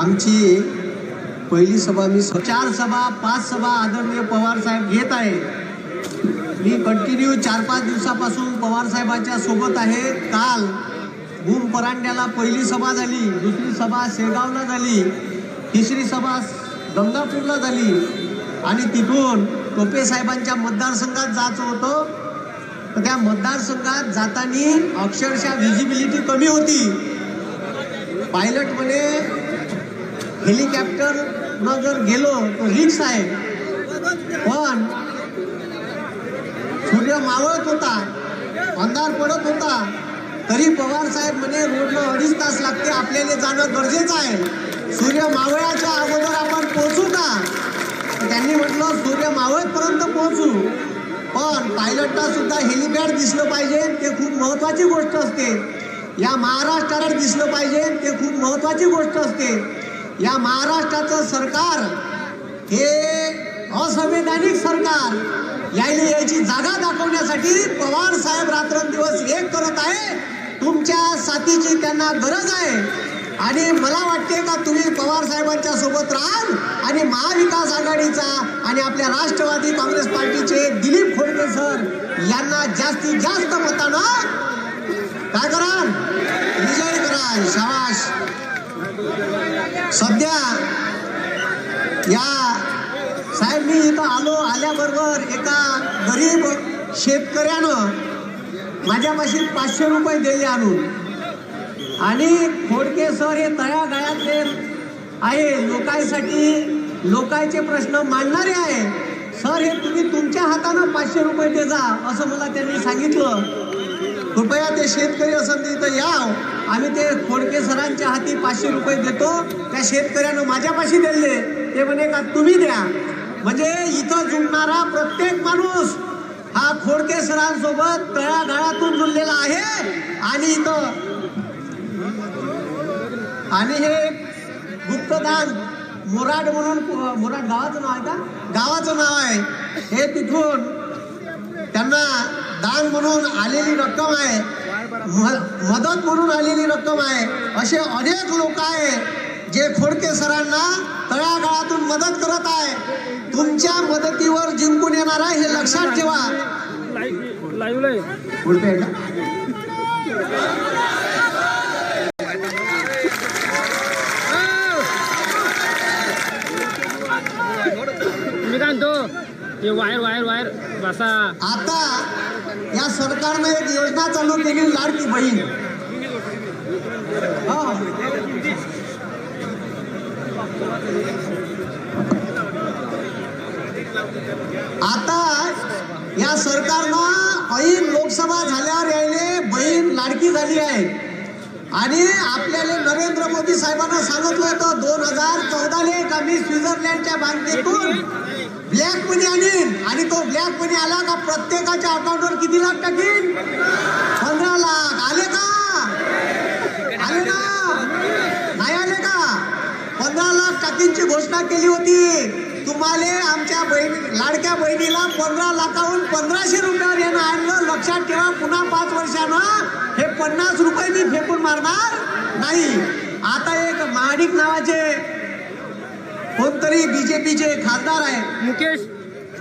आमची पहिली सभा मी चार सभा पाच सभा आदरणीय पवार साहेब घेत आहे. मी कंटिन्यू चार पाच दिवसापासून पवार साहेबांच्या सोबत आहे. काल भूम परांड्याला पहिली सभा झाली दुसरी सभा शेगावला झाली तिसरी सभा गंगापूरला झाली. आणि तिथून टोपे साहेबांच्या मतदारसंघात जायचं होतं. तर त्या मतदारसंघात जाताना अक्षरशः व्हिजिबिलिटी कमी होती. पायलट म्हणे हेलिकॉप्टर न जर गेलो तर रिक्स आहे पण सूर्य मावळत होता अंधार पडत होता. तरी पवार साहेब म्हणे रोडला अडीच तास लागते आपल्याला जाणं गरजेचं आहे. सूर्य मावळ्याच्या अगोदर आपण पोहोचू का? त्यांनी म्हटलं सूर्य मावळपर्यंत पोहोचू. पण पायलटला सुद्धा हेलिपॅड दिसलं पाहिजे ते खूप महत्वाची गोष्ट असते. या महाराष्ट्राला दिसलं पाहिजे ते खूप महत्वाची गोष्ट असते. या महाराष्ट्राचं सरकार हे असंवैधानिक सरकार यायला यायची जागा दाखवण्यासाठी पवार साहेब रात्रंदिवस एक करत आहे. तुमच्या साथीची त्यांना गरज आहे. आणि मला वाटते का तुम्ही पवार साहेबांच्या सोबत राहाल आणि महाविकास आघाडीचा आणि आपल्या राष्ट्रवादी काँग्रेस पार्टीचे दिलीप खोडके सर यांना जास्तीत जास्त मतानं काय कराल? विजय कराल. शाबाश सध्या या साहेब मी इथं आलो आल्याबरोबर एका गरीब शेतकऱ्यानं माझ्यापाशी पाचशे रुपये दिले आणून. आणि खोडके सर हे तळागाळातले आहे लोकांसाठी लोकांचे प्रश्न मांडणारे आहे. सर हे तुम्ही तुमच्या हातानं पाचशे रुपये दे जा असं मला त्यांनी सांगितलं. कृपया ते शेतकरी असेल तिथं या आम्ही ते खोडके सरांच्या हाती पाचशे रुपये देतो. त्या शेतकऱ्यानं माझ्यापाशी दिले. ते म्हणे का तुम्ही द्या. म्हणजे इथं जुळणारा प्रत्येक माणूस हा खोडके सरांसोबत तळागाळातून जुळलेला आहे. आणि इथं आणि हे गुप्तदान मोराड म्हणून मोराड गावाचं नाव आहे का? गावाचं नाव आहे. हे तिथून त्यांना दान म्हणून आलेली रक्कम आहे. मदत म्हणून आलेली रक्कम आहे असे अनेक लोक आहे जे खोडके सरांना तळागाळातून मदत करत आहे तुमच्या मदतीवर जिंकून येणार आहे हे लक्षात ठेवा लाईव्ह आहे पुढे आहे का मी काय म्हणतो हे वायर वायर वायर. बसा. आता या सरकारनं एक योजना चालू केली लाडकी बहीण. आता या सरकारनं ऐन लोकसभा झाल्यावर यायले बहीण लाडकी झाली आहे. आणि आपल्याला नरेंद्र मोदी साहेबांना सांगितलं होतं दोन हजार चौदाले का मी स्वित्झर्लंडच्या बँकेतून ब्लॅक मनी आणीन. आणि तो ब्लॅक मनी आला का प्रत्येकाच्या अकाउंटवर किती लाख टाकीन? पंधरा लाख. आले का? आले ना? नाही आले का? पंधरा लाख टाकींची घोषणा केली होती. तुम्हाला आमच्या बहिणी लाडक्या बहिणीला पंधरा लाखाहून पंधराशे रुपयावर येणं आणलं. लक्षात ठेवा पुन्हा पाच वर्षानं हे पन्नास रुपये मी फेकून मारणार नाही. आता एक महाडिक नावाचे कोणतरी बीजेपीचे खासदार आहे मुकेश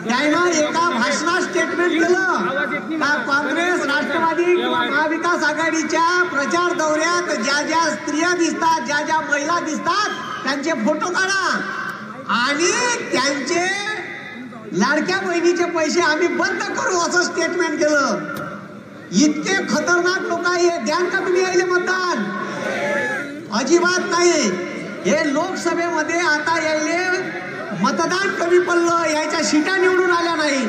त्यानं एका भाषणात स्टेटमेंट केलं. का काँग्रेस राष्ट्रवादी किंवा महाविकास आघाडीच्या प्रचार दौऱ्यात ज्या ज्या स्त्रिया दिसतात ज्या ज्या महिला दिसतात त्यांचे फोटो काढा. आणि त्यांचे लाडक्या बहिणीचे पैसे आम्ही बंद करू असं स्टेटमेंट केलं. इतके खतरनाक लोक आहे द्यान का तुम्ही यायले मतदान? अजिबात नाही. हे लोकसभेमध्ये आता यायले मतदान कमी पडलं याच्या सीटा निवडून आल्या नाही.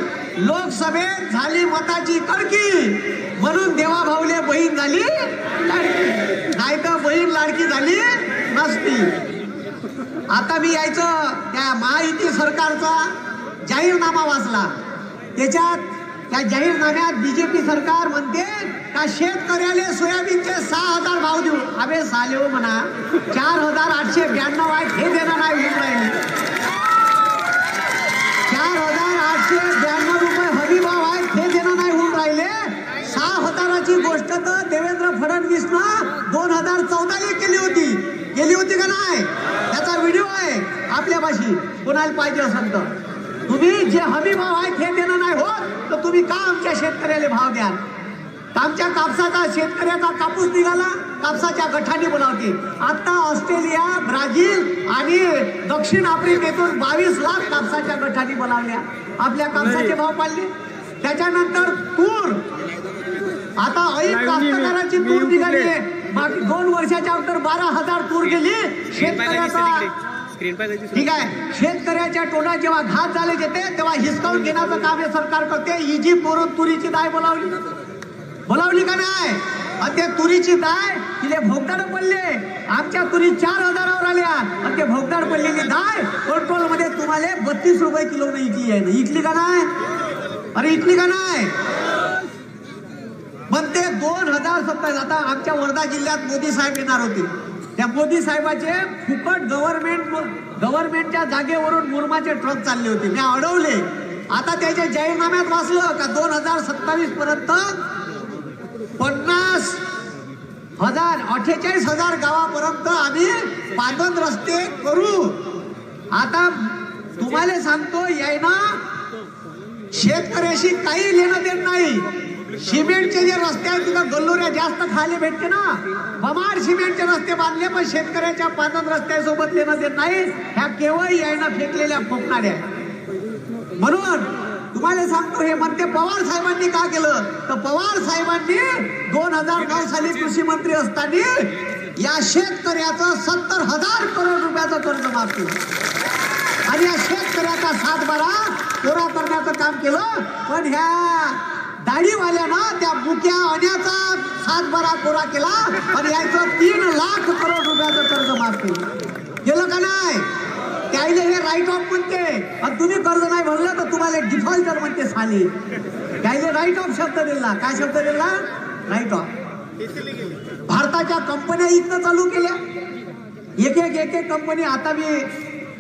लोकसभेत झाली मताची कडकी म्हणून देवा भाऊले बहीण झाली नाही तर बहीण लाडकी झाली नसती. आता मी यायचं त्या महायुती सरकारचा जाहीरनामा वाचला. त्याच्यात त्या जाहीरनाम्यात बीजेपी सरकार म्हणते का शेतकऱ्याने सोयाबीनचे सहा हजार भाव देऊ. अबे साले हो म्हणा चार हजार आठशे ब्याण्णव आहेत हे देणार नाही चार हजार आठशे ब्याण्णव रुपये हमी भाव आहेत हे देणं नाही होऊन राहिले. सहा हजाराची गोष्ट तर देवेंद्र फडणवीसनं दोन हजार चौदाला केली होती. केली होती का नाही? त्याचा व्हिडिओ आहे आपल्यापाशी. कोणाला पाहिजे असेल तर. तुम्ही जे हमी भाव आहे हे तुम्ही का आमच्या शेतकऱ्याला भाव द्याल? आमच्या कापसाचा शेतकऱ्याचा कापूस निघाला कापसाच्या गठाने बोलावते. आता ऑस्ट्रेलिया ब्राझील आणि दक्षिण आफ्रिकेतून बावीस लाख कापसाच्या गठाने बोलावल्या. आपल्या कापसाचे भाव पाडले. त्याच्यानंतर तूर. आता ऐक कास्तकाराची तूर निघाली बाकी दोन वर्षाच्या अगोदर बारा हजार तूर गेली. शेतकऱ्याचा स्क्रीन ठीक आहे. शेतकऱ्याच्या तोंडात जेव्हा घात झाले येते तेव्हा हिसकावून घेण्याचं काम हे सरकार करते. इजी वरून तुरीची दाय बोलावली. बोलावली का नाही? आणि ते तुरीची दाय तिले भोगदाड पडले. आमच्या तुरी चार हजारावर आल्या. आणि ते भोगदाड पडलेली दाय कंट्रोलमध्ये तुम्हाला बत्तीस रुपये किलो इकली आहे. इकली का नाही? अरे इकली का नाही? पण ते दोन हजार सत्तावीस आता आमच्या वर्धा जिल्ह्यात मोदी साहेब येणार होते. त्या मोदी साहेबाचे फुकट गव्हर्नमेंट गव्हर्नमेंटच्या जागेवरून मुरमाचे ट्रक चालले होते. मी अडवले. आता त्याच्या जाहीरनाम्यात वाचलं का दोन हजार सत्तावीस पर्यंत पन्नास हजार अठ्ठेचाळीस हजार गावापर्यंत आम्ही पादन रस्ते करू. आता तुम्हाला सांगतो यायना शेतकऱ्याशी काही लेणं देत नाही. सिमेंटचे जे रस्ते आहेत तिथं गल्लोऱ्या जास्त खायला भेटते ना. बमाड सिमेंटचे रस्ते बांधले पण शेतकऱ्याच्या पादन रस्त्यासोबत लेणं देत नाही. ह्या केवळ यायनं फेकलेल्या फोकणाऱ्या म्हणून तुम्हाला सांगतो हे म्हणते पवार साहेबांनी का केलं? तर पवार साहेबांनी दोन हजार नऊ साली कृषी मंत्री असताना या शेतकऱ्याचं सत्तर हजार करोड रुपयाचं कर्ज माफ केलं. आणि या शेतकऱ्याचा सातबारा कोरा करण्याचं काम केलं. पण ह्या दाढीवाल्यानं त्या बुक्या अण्याचा सातबारा कोरा केला आणि यायचं तीन लाख करोड रुपयाचं कर्ज माफ केलं. गेलं का नाही? त्याला हे राईट ऑफ म्हणते. आणि तुम्ही कर्ज नाही भरलं तर तुम्हाला डिफॉल्टर म्हणते साली. त्याला राईट ऑफ शब्द दिला. काय शब्द दिला? राईट ऑफ भारताच्या कंपन्या इथनं चालू केल्या. एक एक एक एक कंपनी आता मी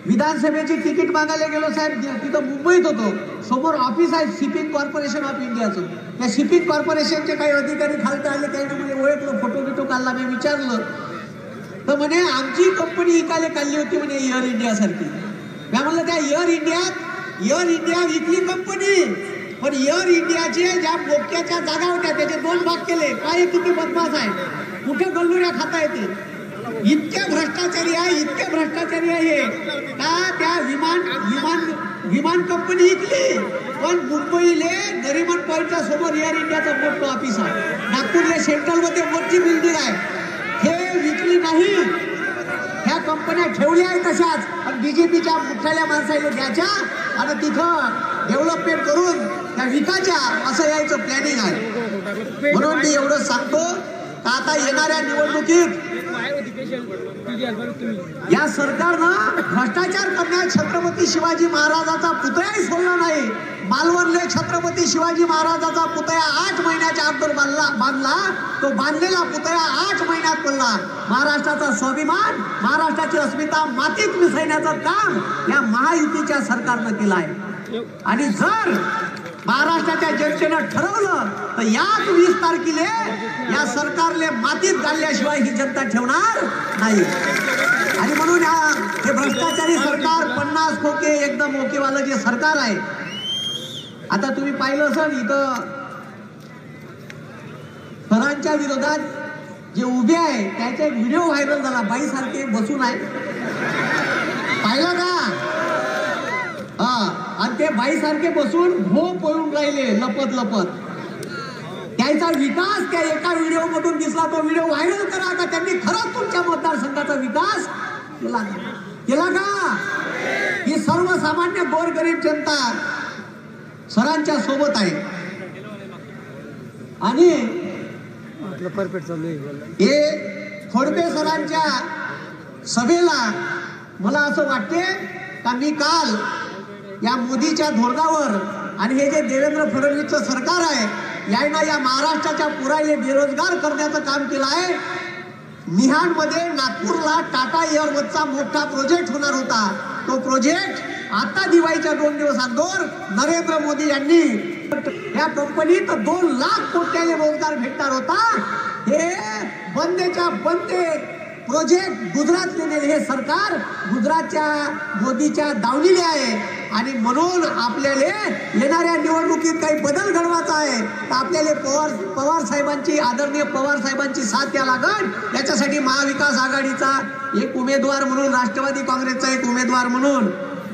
विधानसभेची तिकीट मागायला गेलो साहेब तिथं मुंबईत होतो. समोर ऑफिस आहे शिपिंग कॉर्पोरेशन ऑफ इंडियाचं त्या शिपिंग कॉर्पोरेशनचे काही अधिकारी खालता आले त्यांनी म्हणजे ओळखलं फोटो बिटो काढला मी विचारलं. तर म्हणे आमची कंपनी इकायला काढली होती म्हणे एअर इंडिया सारखी. मी म्हणलं त्या एअर इंडियात एअर इंडिया इथली कंपनी पण एअर इंडियाचे ज्या बोक्याच्या जागा होत्या त्याचे दोन भाग केले. काय किती बदमाश आहे? कुठे गल्लुऱ्या खाता येते इतके भ्रष्टाचारी आहे इतके भ्रष्टाचारी आहे. हे. का त्या विमान विमान विमान कंपनी इकली पण मुंबईले नरिमन पॉईंटच्या समोर एअर इंडियाचं मोठं ऑफिस आहे. नागपूरले सेंट्रलमध्ये मोठी बिल्डिंग आहे. हे विकली नाही. ह्या कंपन्या ठेवल्या आहेत तशाच. आणि बीजेपीच्या मुख्यालय माणसाला द्यायच्या आणि तिथं डेव्हलपमेंट करून त्या विकायच्या. असं यायचं प्लॅनिंग आहे. म्हणून मी एवढं सांगतो. का आता येणाऱ्या निवडणुकीत या सरकारनं भ्रष्टाचार करण्यात छत्रपती शिवाजी महाराजाचा पुतळाही सोडला नाही. मालवणले छत्रपती शिवाजी महाराजाचा पुतळा आठ महिन्याच्या अगोदर बांधला बांधला. तो बांधलेला पुतळा आठ महिन्यात पडला. महाराष्ट्राचा स्वाभिमान महाराष्ट्राची अस्मिता मातीत मिसळण्याचं काम या महायुतीच्या सरकारनं केलं आहे. आणि जर महाराष्ट्राच्या जनतेनं ठरवलं तर याच वीस तारखेले या सरकारले मातीत घालल्याशिवाय ही जनता ठेवणार नाही. आणि म्हणून या हे भ्रष्टाचारी सरकार पन्नास खोके एकदम ओकेवालं जे सरकार आहे. आता तुम्ही पाहिलं सर इथं सरांच्या विरोधात जे उभे आहे त्याचा एक व्हिडिओ व्हायरल झाला. बाई सारखे बसून आहे. पाहिलं का? हा आणि ते बाईसारखे बसून भो पळून राहिले लपत लपत. त्यांचा विकास त्या एका व्हिडिओ मधून दिसला तो व्हिडिओ व्हायरल करा का? त्यांनी खरंच तुमच्या मतदारसंघाचा विकास केला का? केला का? ही सर्वसामान्य गोरगरीब जनता सरांच्या सोबत आहे. आणि हे खोडपे सरांच्या सभेला मला असं वाटते का मी काल या मोदीच्या धोरणावर आणि हे जे देवेंद्र फडणवीसचं सरकार आहे यांना या महाराष्ट्राच्या पुराले बेरोजगार करण्याचं काम केलं आहे. मिहानमध्ये नागपूरला टाटा एअरवेजचा मोठा प्रोजेक्ट होणार होता. तो प्रोजेक्ट आता दिवाळीच्या दोन दिवस अगोदर नरेंद्र मोदी यांनी या कंपनीत दोन लाख कोट्याने रोजगार भेटणार होता. हे बंदेच्या बंदे प्रोजेक्ट गुजरातने नेले हे सरकार गुजरातच्या मोदीच्या दावलेले आहे. आणि म्हणून आपल्याला येणाऱ्या निवडणुकीत काही बदल घडवायचा आहे. तर आपल्याला पवार पवार साहेबांची आदरणीय पवार साहेबांची साथ द्या लागण. याच्यासाठी महाविकास आघाडीचा एक उमेदवार म्हणून राष्ट्रवादी काँग्रेसचा एक उमेदवार म्हणून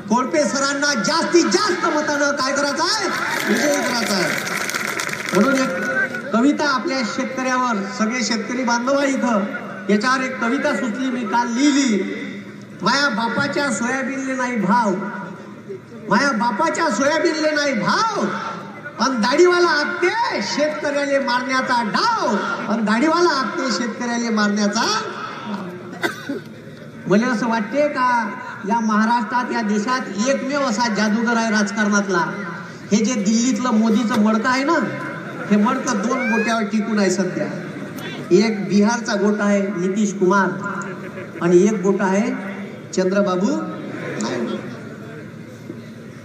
कोळपे सरांना जास्तीत जास्त मतानं काय करायचं आहे? विजयी करायचा आहे. म्हणून एक कविता आपल्या शेतकऱ्यावर सगळे शेतकरी बांधव आहे इथं. याच्यावर एक कविता सुचली मी काल लिहिली. माया बापाच्या सोयाबीनले नाही भाव. माया बापाच्या सोयाबीनले नाही भाव. पण दाढीवाला आत्ते शेतकऱ्याले मारण्याचा डाव. पण दाढीवाला आत्ते शेतकऱ्याले मारण्याचा मला असं वाटते का या महाराष्ट्रात या देशात एकमेव असा जादूगर आहे राजकारणातला. हे जे दिल्लीतलं मोदीचं मडकं आहे ना हे मडकं दोन गोट्यावर टिकून आहे सध्या. एक बिहारचा गोटा आहे नितीश कुमार आणि एक गोटा आहे चंद्रबाबू नायडू.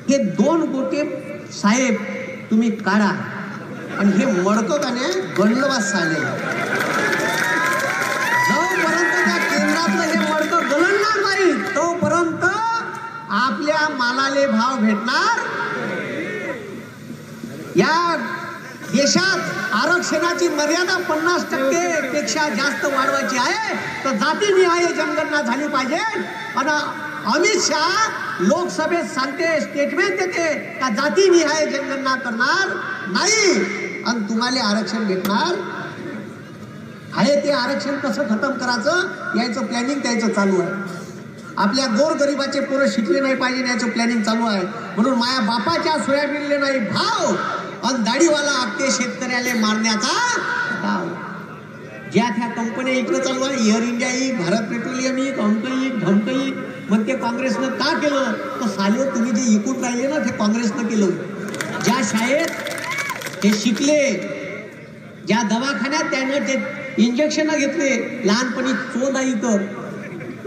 हे दोन गोटे साहेब तुम्ही काढा. आणि हे मडकं का नाही गणलवास झाले. जोपर्यंत त्या केंद्रातलं हे मडकं गळणार नाही तोपर्यंत आपल्या मालाले भाव भेटणार या देशात आरक्षणाची मर्यादा पन्नास टक्के पेक्षा जास्त वाढवायची आहे तर जातीनिहाय जनगणना झाली पाहिजे. आणि अमित शहा लोकसभेत सांगते स्टेटमेंट देते का जातीनिहाय जनगणना करणार नाही आणि तुम्हाला आरक्षण भेटणार. आहे ते आरक्षण कसं खतम करायचं? यायचं प्लॅनिंग त्याचं चालू आहे. आपल्या गोरगरिबाचे पोरं शिकले नाही पाहिजे याचं प्लॅनिंग चालू आहे. म्हणून माया बापाच्या सोयाबीनले नाही भाव आणि दाढीवाला आपटे शेतकऱ्याला मारण्याचा डाव ज्या त्या कंपन्या इकडे चालू आहे एअर इंडिया एक भारत पेट्रोलियम एक अंक एक ढमक मग ते काँग्रेसनं का केलं? तर साले तुम्ही जे इकून राहिले ना ते काँग्रेसनं केलं. ज्या शाळेत हे शिकले ज्या दवाखान्यात त्यानं ते इंजेक्शन घेतले लहानपणी चोद आहे तर.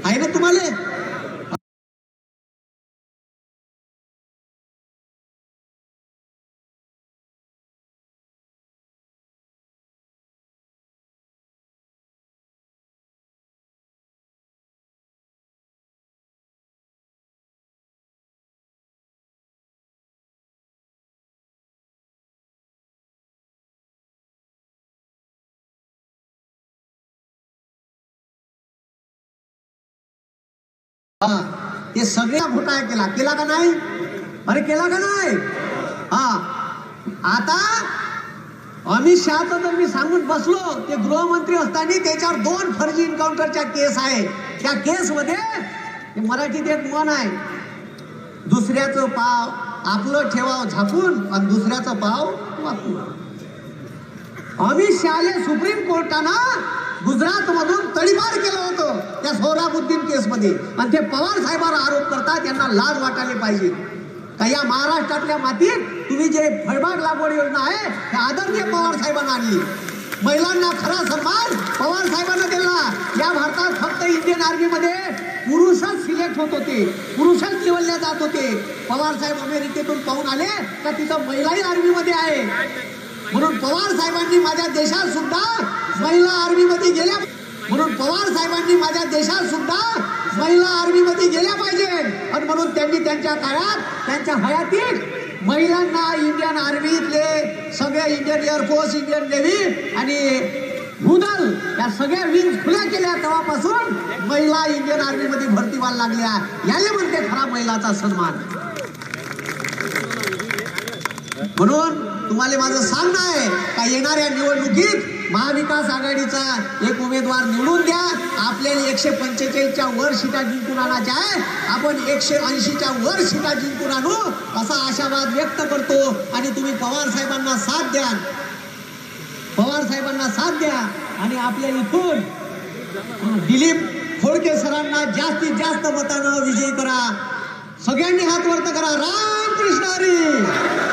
आहे ना तुम्हाला? हा ते सगळ्या घोटाळा केला. केला का नाही? अरे केला का नाही? हा. आता अमित शहाचं तर मी सांगून बसलो. ते गृहमंत्री असताना त्याच्यावर दोन फर्जी इन्काउंटरच्या केस आहे त्या केसमध्ये ते मराठीत एक मन आहे. दुसऱ्याचं पाव आपलं ठेवाव झाकून आणि दुसऱ्याचं पाव वाकून अमित शहाले सुप्रीम कोर्टानं गुजरात मधून तडीपार केलं होतं त्या सोहराबुद्दीन केसमध्ये. आणि ते पवार साहेबांवर आरोप करतात त्यांना लाज वाटायला पाहिजे. का या महाराष्ट्रातल्या मातीत तुम्ही जे फळबाग लागवड योजना आहे ते आदरणीय पवार साहेबांना आणली. महिलांना खरा सन्मान पवार साहेबांना दिला. या भारतात फक्त इंडियन आर्मीमध्ये पुरुषच सिलेक्ट होत होते पुरुषच निवडले जात होते. पवार साहेब अमेरिकेतून पाहून आले तर तिथं महिलाही आर्मीमध्ये आहे. म्हणून पवार साहेबांनी माझ्या देशात सुद्धा महिला आर्मीमध्ये गेल्या म्हणून पवार साहेबांनी माझ्या देशात सुद्धा महिला आर्मीमध्ये गेल्या पाहिजे. आणि म्हणून त्यांनी त्यांच्या काळात त्यांच्या हयातीत महिलांना इंडियन आर्मीतले सगळे इंडियन एअरफोर्स इंडियन नेव्ही आणि भूदल या सगळ्या विंग खुल्या केल्या तेव्हापासून महिला इंडियन आर्मीमध्ये भरती व्हायला लागल्या. याले म्हणते खरा महिलाचा सन्मान. म्हणून तुम्हाला माझं सांगणं आहे का येणाऱ्या निवडणुकीत महाविकास आघाडीचा एक उमेदवार निवडून द्या. आपल्याला एकशे पंचेचाळीसच्या वर शिटा जिंकून आणायच्या आहे आपण एकशे ऐंशीच्या वर सीटा जिंकून आणू असा आशावाद व्यक्त करतो. आणि तुम्ही पवार साहेबांना साथ द्या. पवार साहेबांना साथ द्या. आणि आपल्या इथून दिलीप खोडके सरांना जास्तीत जास्त मतानं विजयी करा. सगळ्यांनी हात वर्त करा. राम कृष्ण हरी!